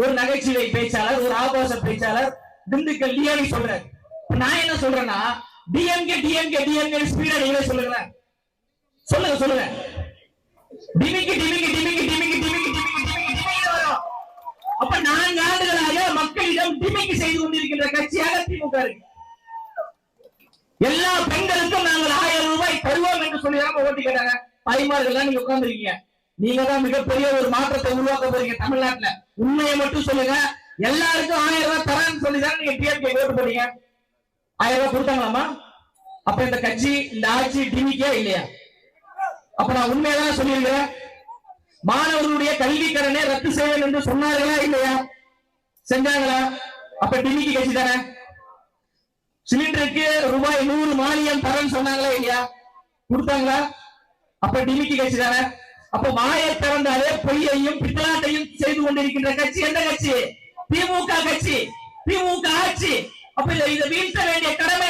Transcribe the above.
ஒரு நகைச்சுவை பேச்சாளர் ஒரு ஆபாச பேச்சாளர் திண்டுக்கல் டிஎம் சொல்றாரு. நான் என்ன சொல்றேன்னா டிஎம்கே டிஎம்கே டிஎம்கே ஸ்பீடா நீங்களே சொல்லுங்க சொல்லுங்க சொல்லுங்க. டிமிக்கி டிமிக்கி டிமிக்கி டிமிக்கி டிமிக்கி டிமிக்கி டிமிக்கி வரும். அப்ப நான்கு ஆண்டுகளாக மக்களிடம் டிமிக்கி செய்து கொண்டிருக்கின்ற கட்சியாக திமுக இருக்கு. எல்லா பெண்களுக்கும் நாங்கள் ஆயிரம் ரூபாய் தருவோம் என்று சொல்லி ஓட்டு கேட்டாங்க. தாய்மார்கள் நீங்க உட்கார்ந்துருக்கீங்க. நீங்க தான் மிகப்பெரிய ஒரு மாற்றத்தை உருவாக்க போறீங்க தமிழ்நாட்டுல. உண்மையை மட்டும் சொல்லுங்க. எல்லாருக்கும் ஆயிரம் ரூபாய் தரேன்னு சொல்லிதான் நீங்க டிஎம்கே ஓட்டு போறீங்க ஆயிரம் ரூபாய் கொடுத்தாங்களாமா அப்ப இந்த கட்சி இந்த ஆட்சி டிமிக்கே இல்லையா? அப்ப நான் உண்மையதான் சொல்லியிருக்கிறேன். மாணவர்களுடைய கல்வி கடனை ரத்து செய்வேன் என்று சொன்னார்களா இல்லையா? செஞ்சாங்களா? அப்ப டிமிக்கி கட்சி தானே? சிலிண்டருக்கு ரூபாய் நூறு மானியம் தரேன்னு சொன்னாங்களா இல்லையா? கொடுத்தாங்களா? அப்ப டிமிக்கி கட்சி தானே? அப்ப வாயை திறந்தாலே பொய்யையும் பித்தலாட்டையும் செய்து கொண்டிருக்கின்ற கட்சி எந்த கட்சி? திமுக கட்சி. திமுக ஆட்சி. அப்ப இதை இதை வீழ்த்த வேண்டிய கடமை